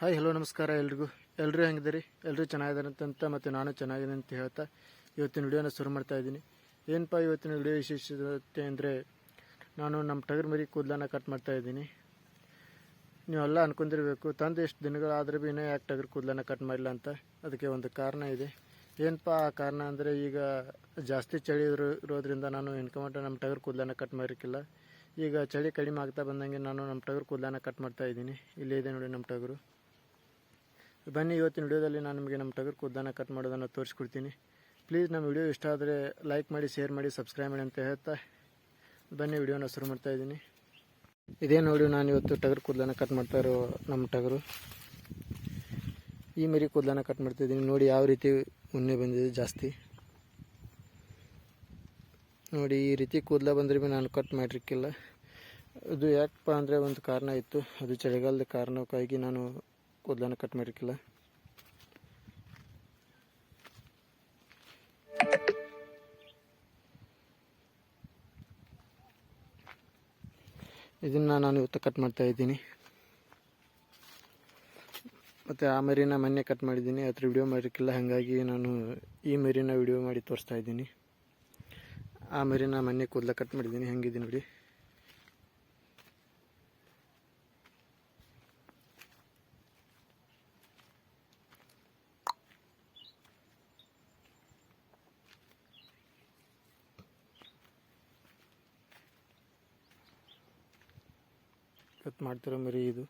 Hi hello ನಮಸ್ಕಾರ ಎಲ್ರಿಗೂ. ಎಲ್ಲರೂ ಹೆಂಗಿದ್ದೀರಿ? ಎಲ್ಲರೂ ಚೆನ್ನಾಗಿದ್ದಾರೆ ಅಂತ ಮತ್ತು ನಾನು ಚೆನ್ನಾಗಿದ್ದೀನಿ ಅಂತ ಹೇಳ್ತಾ ಇವತ್ತಿನ ವಿಡಿಯೋನ ಶುರು ಮಾಡ್ತಾ ಇದ್ದೀನಿ. ಏನಪ್ಪ ಇವತ್ತಿನ ವಿಡಿಯೋ ವಿಶೇಷತೆ ಅಂದರೆ, ನಾನು ನಮ್ಮ ಟಗರ್ ಮರಿ ಕೂದಲನ್ನ ಕಟ್ ಮಾಡ್ತಾ ಇದ್ದೀನಿ. ನೀವೆಲ್ಲ ಅನ್ಕೊಂಡಿರಬೇಕು, ತಂದು ಎಷ್ಟು ದಿನಗಳಾದರೂ ಭೀ ಇನ್ನೂ ಯಾಕೆ ಟಗರ್ ಕೂದಲನ್ನ ಕಟ್ ಮಾಡಿಲ್ಲ ಅಂತ? ಅದಕ್ಕೆ ಒಂದು ಕಾರಣ ಇದೆ. ಏನಪ್ಪ ಆ ಕಾರಣ ಅಂದರೆ, ಈಗ ಜಾಸ್ತಿ ಚಳಿ ಇರೋ ಇರೋದ್ರಿಂದ ನಾನು ಇನ್ಕಮಂಟ ನಮ್ಮ ಟಗರ್ ಕೂದಲನ್ನ ಕಟ್ ಮಾಡಿರಕ್ಕಿಲ್ಲ ಈಗ ಚಳಿ ಕಡಿಮೆ ಆಗ್ತಾ ಬಂದಂಗೆ ನಾನು ನಮ್ಮ ಟಗರ್ ಕೂದಲನ್ನ ಕಟ್ ಮಾಡ್ತಾ ಇದ್ದೀನಿ. ಇಲ್ಲೇ ಇದೆ ನೋಡಿ ನಮ್ಮ ಟಗರು. ಬನ್ನಿ ಇವತ್ತಿನ ವಿಡಿಯೋದಲ್ಲಿ ನಾನು ನಿಮಗೆ ನಮ್ಮ ಟಗರ್ ಕೂದಲನ್ನು ಕಟ್ ಮಾಡೋದನ್ನು ತೋರಿಸ್ಕೊಡ್ತೀನಿ. ಪ್ಲೀಸ್ ನಮ್ಮ ವಿಡಿಯೋ ಇಷ್ಟ ಆದರೆ ಲೈಕ್ ಮಾಡಿ ಶೇರ್ ಮಾಡಿ ಸಬ್ಸ್ಕ್ರೈಬ್ ಮಾಡಿ ಅಂತ ಹೇಳ್ತಾ ಬನ್ನಿ ವಿಡಿಯೋನ ಶುರು ಮಾಡ್ತಾ ಇದ್ದೀನಿ. ಇದೇ ನೋಡಿ ನಾನು ಇವತ್ತು ಟಗರ್ ಕೂದಲನ್ನ ಕಟ್ ಮಾಡ್ತಾ ಇರೋ ನಮ್ಮ ಟಗರು. ಈ ಮರಿ ಕೂದಲನ್ನ ಕಟ್ ಮಾಡ್ತಾ ಇದ್ದೀನಿ. ನೋಡಿ ಯಾವ ರೀತಿ ಉನ್ನೆ ಬಂದಿದೆ ಜಾಸ್ತಿ. ನೋಡಿ ಈ ರೀತಿ ಕೂದಲ ಬಂದರೆ ಭೀ ನಾನು ಕಟ್ ಮಾಡಿರಕ್ಕಿಲ್ಲ ಅದು ಯಾಕಪ್ಪ ಅಂದರೆ ಒಂದು ಕಾರಣ ಇತ್ತು. ಅದು ಚಳಿಗಾಲದ ಕಾರಣಕ್ಕಾಗಿ ನಾನು ಕೂದಲನ್ನ ಕಟ್ ಮಾಡಿರ್ಕಿಲ್ಲ. ಇದನ್ನು ನಾನು ಇವತ್ತು ಕಟ್ ಮಾಡ್ತಾ ಇದ್ದೀನಿ. ಮತ್ತು ಆ ಮರಿನ ಮೊನ್ನೆ ಕಟ್ ಮಾಡಿದ್ದೀನಿ. ಅದ್ರ ವಿಡಿಯೋ ಮಾಡಿರ್ಕಿಲ್ಲ. ಹಾಗಾಗಿ ನಾನು ಈ ಮರಿನ ವಿಡಿಯೋ ಮಾಡಿ ತೋರಿಸ್ತಾ ಇದ್ದೀನಿ. ಆ ಮರಿನ ಮೊನ್ನೆ ಕೂದಲ ಕಟ್ ಮಾಡಿದ್ದೀನಿ. ಹೆಂಗಿದೆ ನೋಡಿ. ಕಟ್ ಮಾಡ್ತಿರೋ ಮರಿ ಇದು.